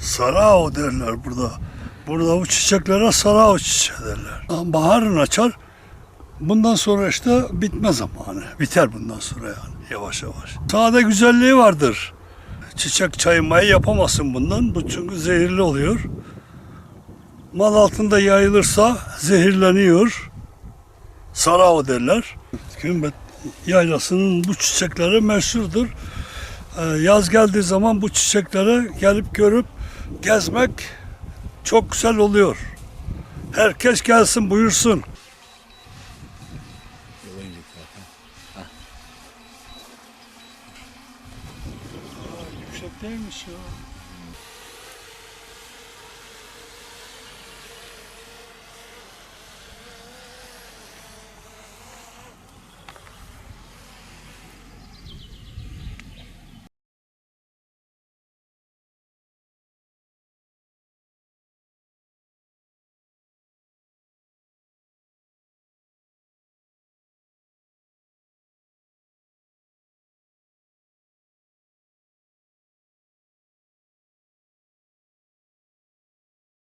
Sarao derler burada. Burada bu çiçeklere sarao çiçeği derler. Baharın açar. Bundan sonra işte bitme zamanı. Biter bundan sonra yani yavaş yavaş. Sade güzelliği vardır. Çiçek çayı mayı yapamazsın bundan. Bu çünkü zehirli oluyor. Mal altında yayılırsa zehirleniyor. Sarao derler. Gümbet yaylasının bu çiçekleri meşhurdur. Ee, Yaz geldiği zaman bu çiçekleri gelip görüp gezmek çok güzel oluyor. Herkes gelsin buyursun. Yüksek ya.